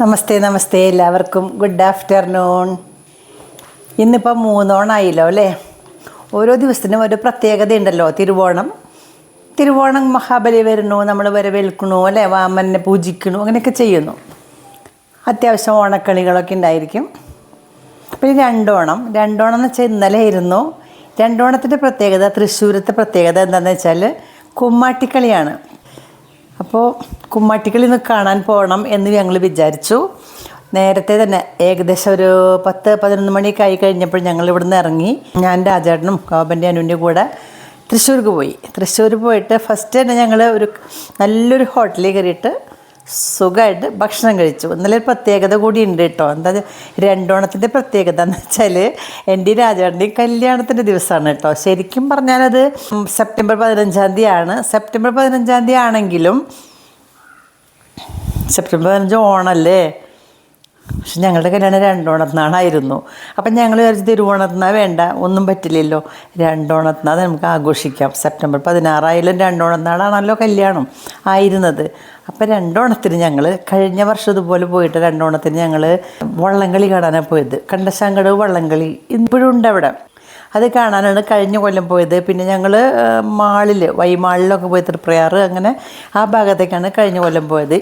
നമസ്തേ നമസ്തേ എല്ലാവർക്കും. Good afternoon ഇന്നിപ്പോൾ മൂന്നോണായില്ലോ അല്ലേ? ഓരോ ദിവസത്തിനും ഒരു പ്രത്യേകത ഉണ്ടല്ലോ. തിരുവോണം. തിരുവോണം മഹാബലി വരുന്നു നമ്മൾ വരവേൽക്കണു അല്ലേ? വാമനെ പൂജിക്കണു അങ്ങനെയൊക്കെ ചെയ്യുന്നു. അത്യാവശ്യം ഓണക്കളികളൊക്കെ ഉണ്ടായിരിക്കും. പിന്നെ രണ്ടോണം. രണ്ടോണം എന്ന് വെച്ചാൽ ഇന്നലെ ആയിരുന്നു. രണ്ടോണത്തിന്റെ പ്രത്യേകത തൃശ്ശൂരത്തെ പ്രത്യേകത എന്താണെന്ന് വെച്ചാൽ കുമ്മാട്ടിക്കളിയാണ്. അപ്പോൾ കുമ്മാട്ടിക്കളി ഒന്ന് കാണാൻ പോകണം എന്ന് ഞങ്ങൾ വിചാരിച്ചു. നേരത്തെ തന്നെ ഏകദേശം ഒരു പത്ത് പതിനൊന്ന് മണിയൊക്കെ ആയി കഴിഞ്ഞപ്പോൾ ഞങ്ങൾ ഇവിടുന്ന് ഇറങ്ങി. ഞാൻ രാജേട്ടനും ഗോപന്റെ അനുവിന്റെ കൂടെ തൃശ്ശൂർക്ക് പോയി. തൃശ്ശൂർ പോയിട്ട് ഫസ്റ്റ് തന്നെ ഞങ്ങൾ ഒരു നല്ലൊരു ഹോട്ടലിൽ കയറിയിട്ട് സുഖമായിട്ട് ഭക്ഷണം കഴിച്ചു. ഇന്നലെ പ്രത്യേകത കൂടി ഉണ്ട് കേട്ടോ. എന്താ രണ്ടോണത്തിന്റെ പ്രത്യേകത എന്ന് വെച്ചാൽ എന്റെ രാജാണ്ടി കല്യാണത്തിന്റെ ദിവസമാണ് കേട്ടോ. ശരിക്കും പറഞ്ഞാലത് സെപ്റ്റംബർ പതിനഞ്ചാം തീയതിയാണ്. സെപ്റ്റംബർ പതിനഞ്ചാം തീയതി ആണെങ്കിലും സെപ്റ്റംബർ പതിനഞ്ച് ഓണല്ലേ? പക്ഷെ ഞങ്ങളുടെ കല്യാണം രണ്ടോണത്തിനാണായിരുന്നു. അപ്പം ഞങ്ങൾ വിചാരിച്ചു തിരുവോണത്തിനാ വേണ്ട ഒന്നും പറ്റില്ലല്ലോ. രണ്ടോണത്തിനാ നമുക്ക് ആഘോഷിക്കാം. സെപ്റ്റംബർ പതിനാറായാലും രണ്ടോണത്തിനാണാണല്ലോ കല്യാണം ആയിരുന്നത്. അപ്പം രണ്ടോണത്തിന് ഞങ്ങൾ കഴിഞ്ഞ വർഷം ഇതുപോലെ പോയിട്ട് രണ്ടോണത്തിന് ഞങ്ങൾ വള്ളംകളി കാണാനാണ് പോയത്. കണ്ടശാങ്കട് വള്ളംകളി ഇപ്പോഴും ഉണ്ട് അവിടെ. അത് കാണാനാണ് കഴിഞ്ഞ കൊല്ലം പോയത്. പിന്നെ ഞങ്ങൾ മാളിൽ വൈമാളിലൊക്കെ പോയി തൃപ്രയാർ അങ്ങനെ ആ ഭാഗത്തേക്കാണ് കഴിഞ്ഞ കൊല്ലം പോയത്.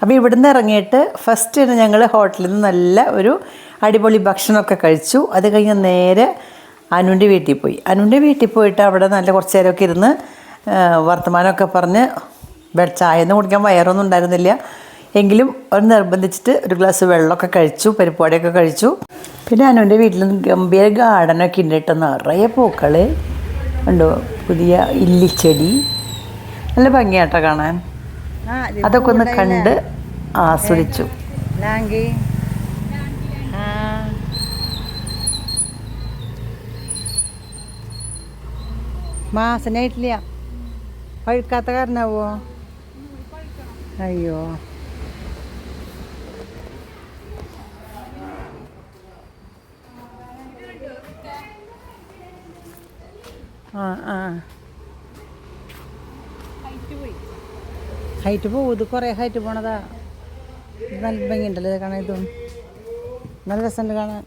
അപ്പോൾ ഇവിടുന്ന് ഇറങ്ങിയിട്ട് ഫസ്റ്റ് തന്നെ ഞങ്ങൾ ഹോട്ടലിൽ നിന്ന് നല്ല ഒരു അടിപൊളി ഭക്ഷണമൊക്കെ കഴിച്ചു. അത് കഴിഞ്ഞ് നേരെ അനുവിന്റെ വീട്ടിൽ പോയി. അനുവിന്റെ വീട്ടിൽ പോയിട്ട് അവിടെ നല്ല കുറച്ച് നേരമൊക്കെ ഇരുന്ന് വർത്തമാനമൊക്കെ പറഞ്ഞ് ചായ ഒന്നും കുടിക്കാൻ വയറൊന്നും ഉണ്ടായിരുന്നില്ല. എങ്കിലും അവർ നിർബന്ധിച്ചിട്ട് ഒരു ഗ്ലാസ് വെള്ളമൊക്കെ കഴിച്ചു പരിപ്പാടിയൊക്കെ കഴിച്ചു. പിന്നെ അനുവിന്റെ വീട്ടിൽ ഗംഭീര ഗാർഡനൊക്കെ ഉണ്ട് കേട്ടോ നിറയെ പൂക്കൾ ഉണ്ടോ പുതിയ ഇല്ലിച്ചെടി നല്ല ഭംഗിയാട്ടോ കാണാൻ. അതൊക്കെ ഒന്ന് കണ്ട് ആസ്വദിച്ചു. മാസനായിട്ടില്ല. പഴുക്കാത്ത കാരണാവോ? അയ്യോ. ആ ഹൈറ്റ് പോകും ഇത് കുറേ ഹൈറ്റ് പോണതാ. നല്ല നല്ല ഭംഗിയുണ്ടല്ലോ ഇത് കാണാൻ ഇതും. നല്ല രസമുണ്ട് കാണാൻ.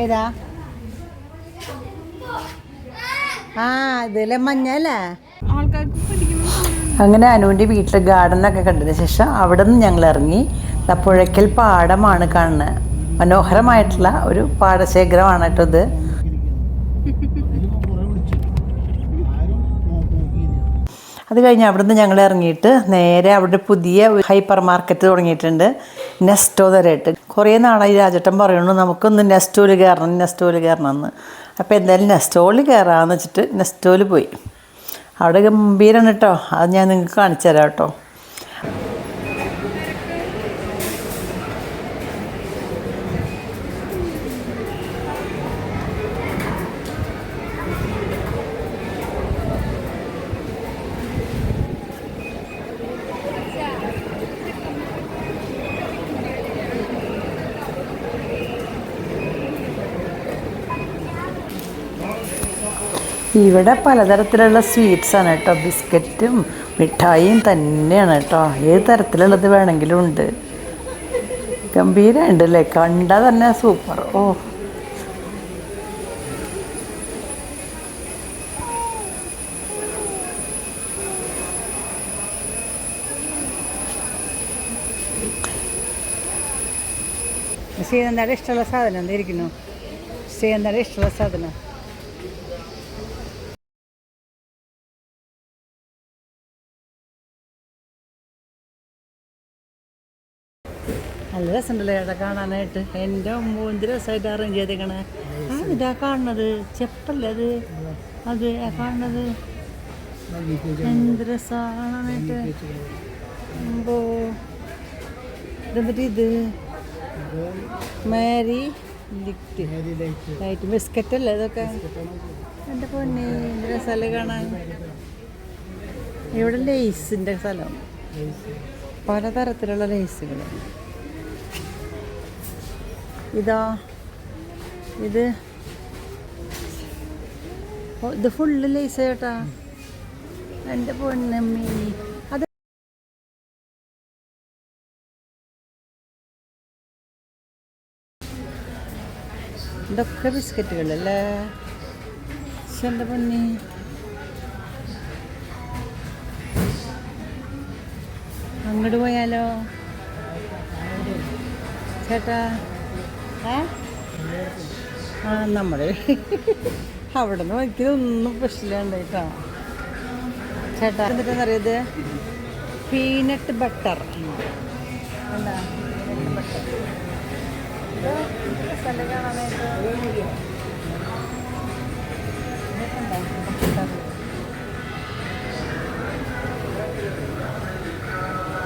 ഏതാ? ആ ഇതിലെ മഞ്ഞല്ലേ അങ്ങനെ അനുവിന്റെ വീട്ടിൽ ഗാർഡനൊക്കെ കണ്ടതിന് ശേഷം അവിടെ നിന്ന് ഞങ്ങൾ ഇറങ്ങി. പുഴയ്ക്കൽ പാടമാണ് കാണുന്നത് മനോഹരമായിട്ടുള്ള ഒരു പാടശേഖരമാണ് കേട്ടോ ഇത്. അത് കഴിഞ്ഞ് അവിടുന്ന് ഞങ്ങൾ ഇറങ്ങിയിട്ട് നേരെ അവിടെ പുതിയ ഹൈപ്പർ മാർക്കറ്റ് തുടങ്ങിയിട്ടുണ്ട്. നെസ്റ്റോ തരായിട്ട് കുറേ നാളായി രാജേട്ടൻ പറയുന്നു നമുക്കൊന്ന് നെസ്റ്റോയിൽ കയറണം നെസ്റ്റോയിൽ കയറണം എന്ന്. അപ്പോൾ എന്തായാലും നെസ്റ്റോളിൽ കയറാമെന്ന് വെച്ചിട്ട് നെസ്റ്റോളിൽ പോയി. അവിടെ ഗംഭീരമാണ് കേട്ടോ അത് ഞാൻ നിങ്ങൾക്ക് കാണിച്ചു തരാം കേട്ടോ ഇവിടെ പലതരത്തിലുള്ള സ്വീറ്റ്സാണ് കേട്ടോ. ബിസ്ക്കറ്റും മിഠായിയും തന്നെയാണ് കേട്ടോ. ഏത് തരത്തിലുള്ളത് വേണമെങ്കിലും ഉണ്ട്. ഗംഭീരമുണ്ട് അല്ലേ? കണ്ട തന്നെ സൂപ്പർ ഓ. ശ്രീനന്ദയുടെ ഇഷ്ടമുള്ള സാധനം എന്തായിരിക്കുന്നു ശ്രീനന്ദയുടെ ഇഷ്ടമുള്ള സാധനം. രസമുണ്ടല്ലോ ഏട്ടാ കാണാനായിട്ട്? എന്റെ മൂന്ന് രസമായിട്ട് അറേഞ്ച് ചെയ്തേക്കണേ? ഇതാ കാണുന്നത്. ചെപ്പല്ലേ അത്? അത് ആ കാണുന്നത്. എന്ത് രസമാണ് കാണാനായിട്ട് അമ്പോ ഇതെന്നിട്ട് ഇത്? മാരി ലൈറ്റ്. ബിസ്ക്കറ്റ് അല്ലേ ഇതൊക്കെ? എന്റെ പൊന്നെ എന്ത് രസമല്ലേ കാണാൻ? ഇവിടെ ലേസിന്റെ സ്ഥലം. പലതരത്തിലുള്ള ലേസുകൾ ഇതാ. ഇത്. ഇത് ഫുള്ള് ലൈസ് ചേട്ടാ എന്റെ പൊന്നമ്മി. അത് ഇതൊക്കെ ബിസ്ക്കറ്റുകളല്ലേ? എന്റെ പൊന്നി. അങ്ങോട്ട് പോയാലോ? ചേട്ടാ. നമ്മൾ അവിടെ നിന്ന് നോക്കിയതൊന്നും പ്രശ്നമില്ലാണ്ടായിട്ടാ ചേട്ടാ എന്നിട്ടെന്നറിയത് പീനട്ട് ബട്ടർ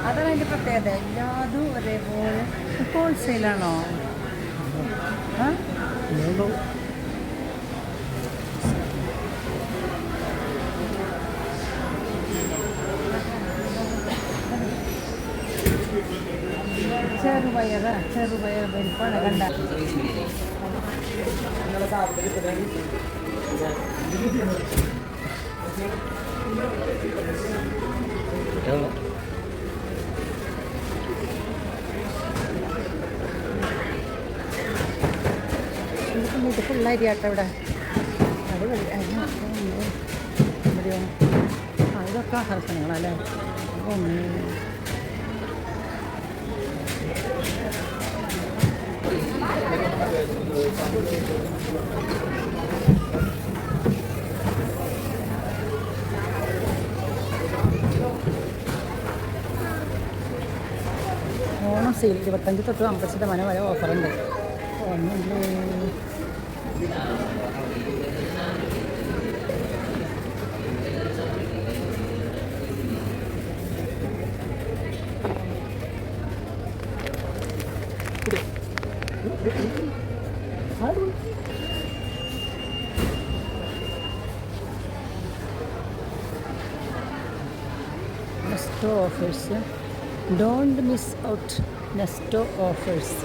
അതാണ് അതിന്റെ പ്രത്യേകത. എല്ലാതും ഒരേപോലെ ഹോൾസെയിലാണോ ആ ചെറുപയർ ചെറുപയർ പരിപ്പാണ് കണ്ട ഇത് ഫുള്ളരി ആട്ടോ ഇവിടെ അടിപൊളി അരി മാത്രമേ ഇവിടെ. ഇവിടെയോ? ആ ഇതൊക്കെ ആഹാരസാധനങ്ങളല്ലേ ഒന്ന് ഓണം സെയിൽ ഇരുപത്തഞ്ച് തൊട്ട് അമ്പത് ശതമാനം വരെ ഓഫറുണ്ട് ഒന്നുണ്ട് Nesto offers don't miss out Nesto offers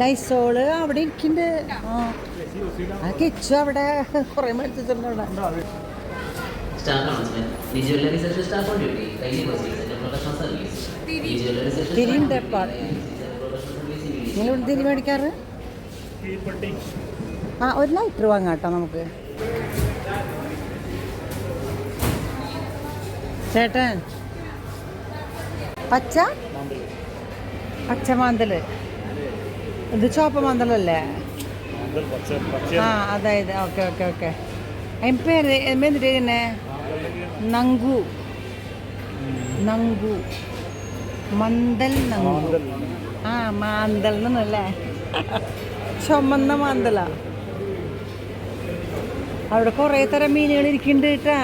ഡൈസോൾ അവിടെ ഇരിക്കണ്ട്. ആ. കെച്ച് അവിടെ കൊറേ മരിച്ചിട്ടുണ്ട്. തിരിയുണ്ടെപ്പാ തിരി. മേടിക്കാറ്? ആ ഒരു ലൈറ്റർ വാങ്ങാട്ടോ നമുക്ക്. ചേട്ടൻ. പച്ച? പച്ച മാന്തൽ. ഇത് ചോപ്പ മാന്തലല്ലേ? ആ അതായത് ഓക്കെ ഓക്കെ ഓക്കെ. എം പേര് എന്തിട്ട് നങ്കു. നങ്കു. മന്തൽ നങ്കു. ആ മാന്തൽ എന്നല്ലേ? ചുമന്ന മാന്തല. അവിടെ കുറേ തരം മീനുകൾ ഇരിക്കുന്നുണ്ട് കേട്ടാ.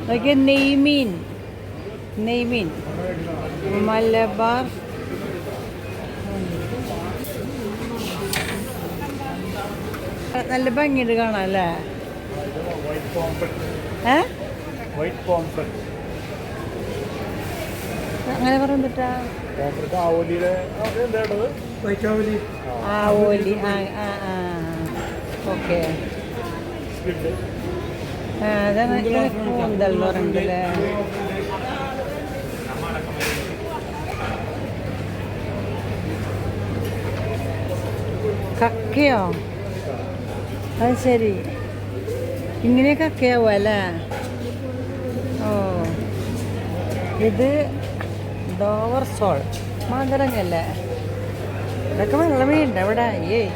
അതൊക്കെ നെയ്മീൻ നെയ്മീൻ മലബാർ നല്ല ഭംഗിയുണ്ട് കാണാം അല്ലേ? അങ്ങനെ പറഞ്ഞിട്ടാ ആ ഓലി ആ ആ ആ. ഓക്കെ കക്കയോ? അത് ശരി. ഇങ്ങനെ കക്കയാവോ അല്ലേ? ഓ. ഇത് ഡോവർ സോൾ മാന്തരങ്ങല്ലേ ഇതൊക്കെ വെള്ളമീനുണ്ട് അവിടെ ഏയ്.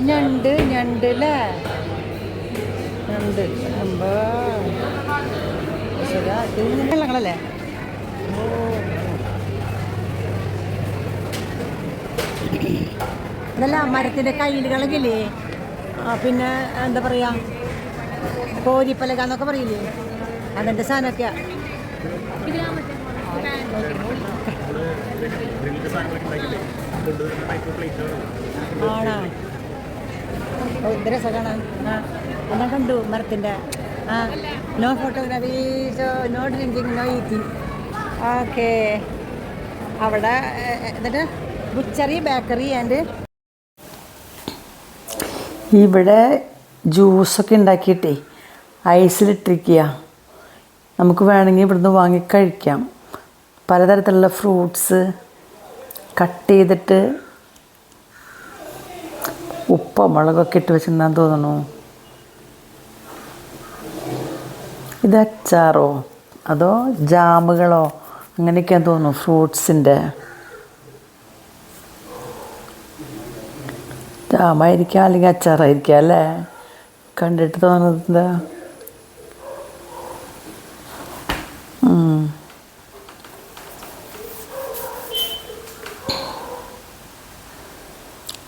ഞണ്ട് ഞണ്ട് അല്ലേ? ഇത് വെള്ളങ്ങളല്ലേ? ഇതല്ല മരത്തിന്റെ കയ്യിലുകളൊക്കെ ആ പിന്നെ എന്താ പറയുക കോരിപ്പലക എന്നൊക്കെ പറയില്ലേ? അതിന്റെ സാധനമൊക്കെയാ. ഗ്രില്ലിന്റെ സാധനങ്ങളൊക്കെ ഉണ്ടാക്കില്ലേ ടൈപ്പ് പ്ലേറ്റുകൾ ആണോ ഇത്ര സഖാണ് ആ. ഞാൻ കണ്ടു മരത്തിന്റെ. ആ no photography no drinking no eating okay അവിടെ എന്നിട്ട് ബുച്ചറി ബേക്കറി ആൻഡ് ഇവിടെ ജ്യൂസൊക്കെ ഉണ്ടാക്കിയിട്ടേ ഐസിലിട്ടിരിക്കുക നമുക്ക് വേണമെങ്കിൽ ഇവിടുന്ന് വാങ്ങി കഴിക്കാം. പലതരത്തിലുള്ള ഫ്രൂട്ട്സ് കട്ട് ചെയ്തിട്ട് ഉപ്പ് മുളകൊക്കെ ഇട്ട് വെച്ചിട്ടുണ്ടെന്ന് തോന്നുന്നു. ഇത് അച്ചാറോ? അതോ ജാമുകളോ? അങ്ങനെയൊക്കെയാണ് തോന്നുന്നു ഫ്രൂട്ട്സിന്റെ ജാമായിരിക്കാം അല്ലെങ്കിൽ അച്ചാറായിരിക്കാം അല്ലേ? കണ്ടിട്ട് തോന്നുന്നത് എന്താ.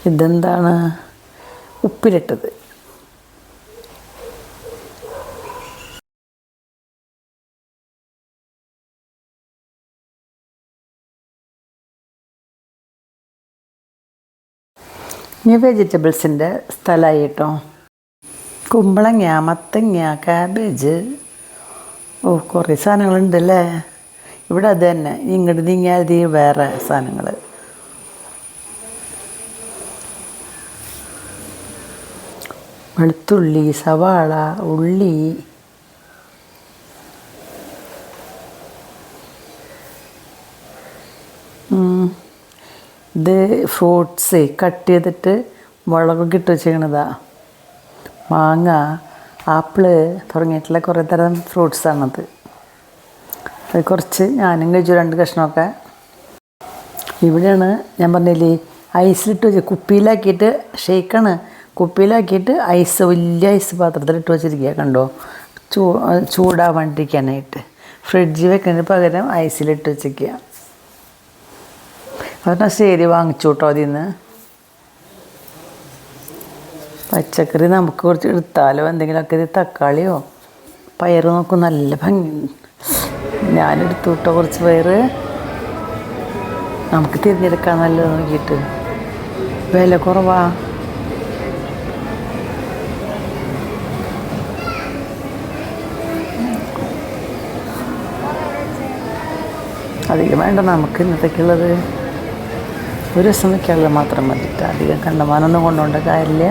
ഇതെന്താണ്? ഉപ്പിലിട്ടത്. ഇനി വെജിറ്റബിൾസിന്റെ സ്ഥലമായി കേട്ടോ കുമ്പളങ്ങ മത്തങ്ങ കാബേജ് ഓ കുറേ സാധനങ്ങളുണ്ടല്ലേ? ഇവിടെ അത് തന്നെ. ഇങ്ങോട്ട് നീങ്ങിയാൽ വേറെ സാധനങ്ങൾ. വെളുത്തുള്ളി സവാള ഉള്ളി ഇത് ഫ്രൂട്ട്സ് കട്ട് ചെയ്തിട്ട് മുളകൊക്കെ ഇട്ട് വെച്ചേക്കണതാ. മാങ്ങ ആപ്പിൾ തുടങ്ങിയിട്ടുള്ള കുറേ തരം ഫ്രൂട്ട്സാണത് അത് കുറച്ച് ഞാനും കഴിച്ചു രണ്ട് കഷ്ണമൊക്കെ. ഇവിടെയാണ് ഞാൻ പറഞ്ഞില്ലേ ഐസിലിട്ട് വെച്ച് കുപ്പിയിലാക്കിയിട്ട് ഷേക്കാണ്. കുപ്പിയിലാക്കിയിട്ട് ഐസ് വലിയ ഐസ് പാത്രത്തിലിട്ട് വെച്ചിരിക്കുക കണ്ടോ? ചൂ ചൂടാവാണ്ടിരിക്കാനായിട്ട്. ഫ്രിഡ്ജിൽ വെക്കുന്നതിന് പകരം ഐസിലിട്ട് വെച്ചിരിക്കുക. പറഞ്ഞാൽ ശരി വാങ്ങിച്ചു കേട്ടോ അതിൽ നിന്ന് പച്ചക്കറി നമുക്ക് കുറച്ച് എടുത്താലോ? എന്തെങ്കിലുമൊക്കെ ഇത് തക്കാളിയോ? പയർ നോക്കും നല്ല ഭംഗി. ഞാനെടുത്തു കേട്ടോ കുറച്ച് പയർ നമുക്ക് തിരഞ്ഞെടുക്കാൻ നല്ലത് നോക്കിയിട്ട്. വില കുറവാ. അധികം വേണ്ട നമുക്ക് ഇന്നത്തേക്കുള്ളത്. ഒരു ദിവസം മാത്രം മതി. അധികം കണ്ടമാനൊന്നും കൊണ്ടുകൊണ്ട് കാര്യമില്ല.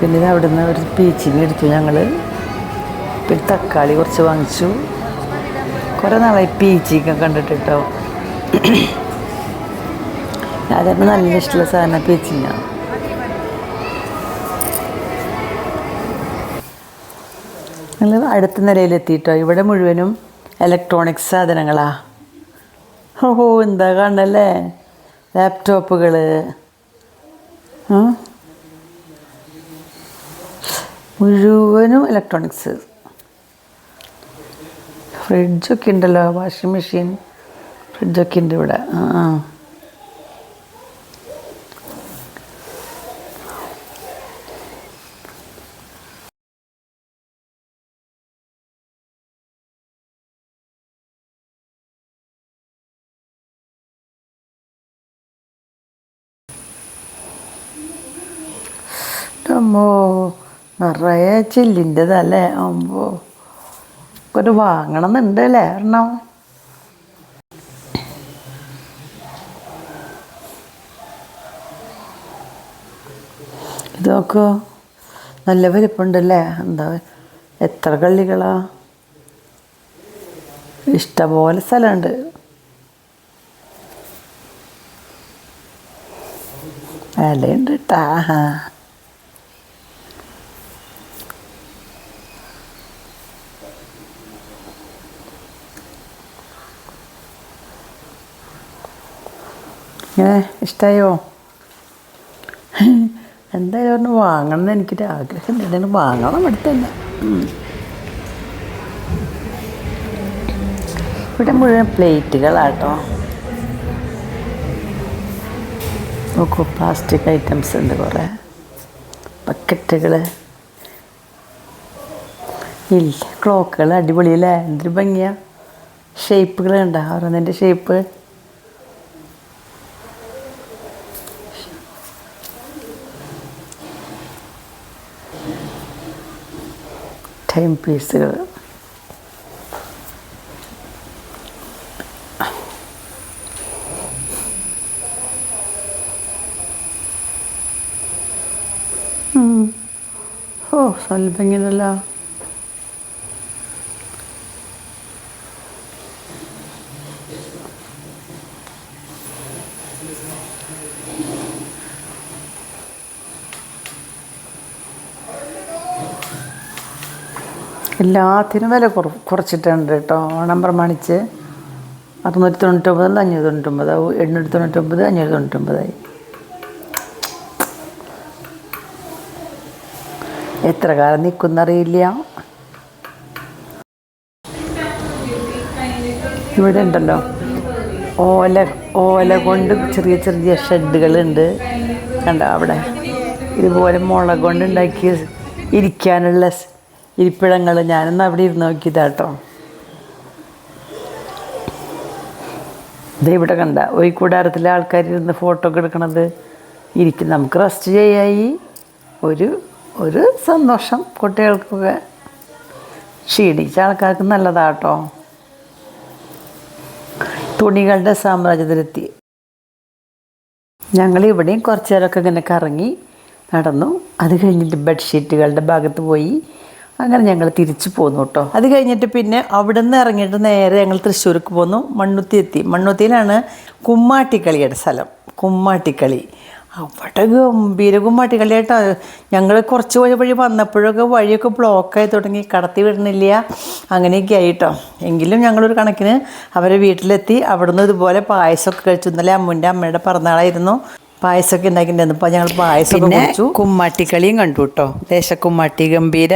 പിന്നെ അവിടുന്ന് ഒരു പീച്ചി എടുത്തു ഞങ്ങൾ പിന്നെ തക്കാളി കുറച്ച് വാങ്ങിച്ചു. കുറേ നാളായി പീച്ചിയൊക്കെ കണ്ടിട്ട് കേട്ടോ അതിന് നല്ല ഇഷ്ടമുള്ള സാധനം പീച്ചിങ്ങാണ് ഞങ്ങൾ അടുത്ത നിലയിലെത്തിയിട്ടോ ഇവിടെ മുഴുവനും ഇലക്ട്രോണിക്സ് സാധനങ്ങളാ. ഓഹോ എന്താ കാണല്ലേ ലാപ്ടോപ്പുകൾ മുഴുവനും ഇലക്ട്രോണിക്സ് ഫ്രിഡ്ജൊക്കെ ഉണ്ടല്ലോ വാഷിംഗ് മെഷീൻ ഫ്രിഡ്ജൊക്കെ ഉണ്ട് ഇവിടെ. ആ. അമ്മോ നിറയെ ചില്ലിന്റെതല്ലേ അമ്പോ ഒരു വാങ്ങണം എന്നുണ്ട് അല്ലേ എണ്ണോ ഇതൊക്കെ നല്ല വലിപ്പുണ്ടല്ലേ എന്താ എത്ര കള്ളികളാ? ഇഷ്ടംപോലെ സ്ഥലമുണ്ട്. വിലയുണ്ട് കേട്ടാ ഇങ്ങനെ ഇഷ്ടമായോ എന്തായാലും ഒന്ന് വാങ്ങണം എന്ന് എനിക്കൊരു ആഗ്രഹം എന്തായാലും വാങ്ങണം എടുത്തല്ല. ഇവിടെ മുഴുവൻ പ്ലേറ്റുകളാട്ടോ. നോക്കൂ പ്ലാസ്റ്റിക് ഐറ്റംസ് ഉണ്ട് കുറേ. ബക്കറ്റുകൾ ഇല്ല ക്ലോക്കുകൾ അടിപൊളിയല്ലേ? എന്തൊരു ഭംഗിയാണ് ഷേപ്പുകൾ കണ്ട? ഓരോന്നിന്റെ ഷേപ്പ് ടൈം പീസുകൾ. ഓ സ്വല്പം എല്ലാത്തിനും വില കുറ കുറച്ചിട്ടുണ്ട് കേട്ടോ ഓണം പ്രമാണിച്ച് അറുന്നൂറ്റി തൊണ്ണൂറ്റൊമ്പതിൽ അഞ്ഞൂറ്റി തൊണ്ണൂറ്റൊമ്പതാവും എണ്ണൂറ്റി തൊണ്ണൂറ്റൊമ്പത് അഞ്ഞൂറ്റി തൊണ്ണൂറ്റൊമ്പതായി. എത്ര കാലം നിൽക്കുന്നറിയില്ല ഇവിടെ ഉണ്ടല്ലോ. ഓല ഓല കൊണ്ട് ചെറിയ ചെറിയ ഷെഡുകളുണ്ട്. കണ്ട അവിടെ? ഇതുപോലെ മുള കൊണ്ട് ഉണ്ടാക്കിയ ഇരിക്കാനുള്ള ഇരിപ്പിടങ്ങൾ ഞാനൊന്ന് അവിടെ ഇരുന്ന് നോക്കിയതാട്ടോ ദേ ഇവിടെ കണ്ട ഒരു കൂടാരത്തിലെ ആൾക്കാർ ഇരുന്ന് ഫോട്ടോ ഒക്കെ എടുക്കണത്. ഇരിക്കും നമുക്ക് റെസ്റ്റ് ചെയ്യായി. ഒരു ഒരു സന്തോഷം കുട്ടികൾക്കൊക്കെ. ക്ഷീണിച്ച ആൾക്കാർക്ക് നല്ലതാട്ടോ തുണികളുടെ സാമ്രാജ്യത്തിലെത്തി. ഞങ്ങൾ ഇവിടെയും കുറച്ച് നേരമൊക്കെ ഇങ്ങനെ കറങ്ങി നടന്നു. അത് കഴിഞ്ഞിട്ട് ബെഡ്ഷീറ്റുകളുടെ ഭാഗത്ത് പോയി. അങ്ങനെ ഞങ്ങൾ തിരിച്ചു പോന്നു കേട്ടോ. അത് കഴിഞ്ഞിട്ട് പിന്നെ അവിടെ നിന്ന് ഇറങ്ങിയിട്ട് നേരെ ഞങ്ങൾ തൃശ്ശൂർക്ക് പോന്നു. മണ്ണുത്തി എത്തി. മണ്ണുത്തിയിലാണ് കുമ്മാട്ടിക്കളിയുടെ സ്ഥലം. കുമ്മാട്ടിക്കളി. അവിടെ ഗംഭീര കുമ്മാട്ടിക്കളി കേട്ടോ. ഞങ്ങൾ കുറച്ച് വഴി വഴി വന്നപ്പോഴൊക്കെ വഴിയൊക്കെ ബ്ലോക്കായി തുടങ്ങി. കടത്തി വിടണില്ല. അങ്ങനെയൊക്കെ ആയിട്ടോ എങ്കിലും ഞങ്ങളൊരു കണക്കിന് അവരെ വീട്ടിലെത്തി. അവിടുന്ന് ഇതുപോലെ പായസമൊക്കെ കഴിച്ചു. ഇന്നലെ അമ്മുന്റെ അമ്മയുടെ പിറന്നാളായിരുന്നു. പായസമൊക്കെ ഉണ്ടാക്കിയിട്ടുണ്ടായിരുന്നു. അപ്പോൾ ഞങ്ങൾ പായസം പിന്നെ കുമ്മാട്ടിക്കളിയും കണ്ടു കേട്ടോ. ദേശക്കുമ്മാട്ടി ഗംഭീര.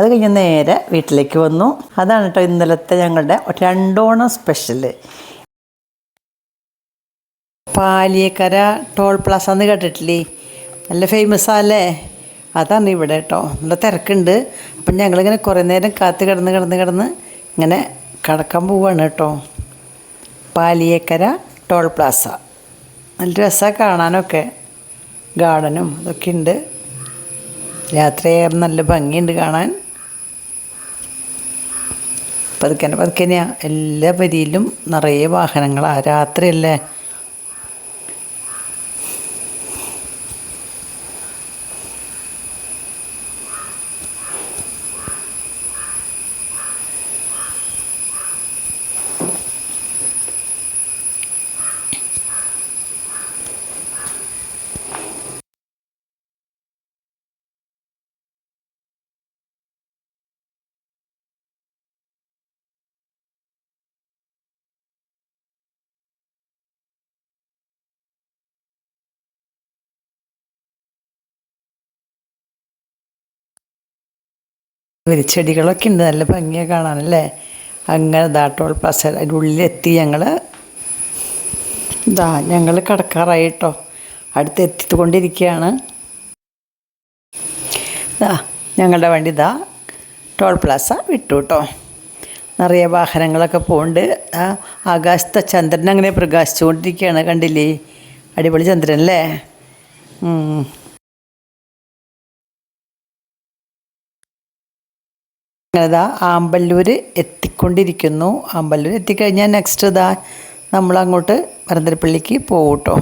അത് കഴിഞ്ഞ് നേരെ വീട്ടിലേക്ക് വന്നു. അതാണ് കേട്ടോ ഇന്നലത്തെ ഞങ്ങളുടെ രണ്ടോണം സ്പെഷ്യൽ പാലിയക്കര ടോൾ പ്ലാസ എന്ന് കേട്ടിട്ടില്ലേ? നല്ല ഫേമസ് അല്ലേ അതാണ് ഇവിടെ കേട്ടോ നല്ല തിരക്കുണ്ട്. അപ്പം ഞങ്ങളിങ്ങനെ കുറേ നേരം കാത്ത് കിടന്ന് കിടന്ന് കിടന്ന് ഇങ്ങനെ കടക്കാൻ പോവാണ് കേട്ടോ പാലിയേക്കര ടോൾ പ്ലാസ. നല്ല രസമാണ് കാണാനൊക്കെ. ഗാർഡനും അതൊക്കെ ഉണ്ട്. രാത്രിയായാലും നല്ല ഭംഗിയുണ്ട് കാണാൻ. പതുക്കനെ പതുക്കനെയാ എല്ലാ വരിയിലും നിറയെ വാഹനങ്ങളാണ് രാത്രിയല്ലേ? ഒരു ചെടികളൊക്കെ ഉണ്ട്. നല്ല ഭംഗിയെ കാണാനല്ലേ? അങ്ങനെ ദാട്ടോൾ പസ അതിന്റെ ഉള്ളിലെത്തി ഞങ്ങൾ ഇതാ ഞങ്ങൾ കിടക്കാറായി കേട്ടോ അടുത്ത് എത്തിക്കൊണ്ടിരിക്കുകയാണ്. ഇതാ ഞങ്ങളുടെ വണ്ടി ഇതാ ടോൾ പ്ലാസ വിട്ടു കേട്ടോ നിറയെ വാഹനങ്ങളൊക്കെ പോകുന്നുണ്ട് ആ ആകാശത്തെ ചന്ദ്രൻ അങ്ങനെ പ്രകാശിച്ചുകൊണ്ടിരിക്കുകയാണ്. കണ്ടില്ലേ? അടിപൊളി ചന്ദ്രൻ അല്ലേ അങ്ങനെ ആമ്പല്ലൂർ എത്തിക്കൊണ്ടിരിക്കുന്നു. ആമ്പല്ലൂർ എത്തിക്കഴിഞ്ഞാൽ നെക്സ്റ്റ് ഇതാ നമ്മളങ്ങോട്ട് മരന്തരപ്പള്ളിക്ക് പോകും കേട്ടോ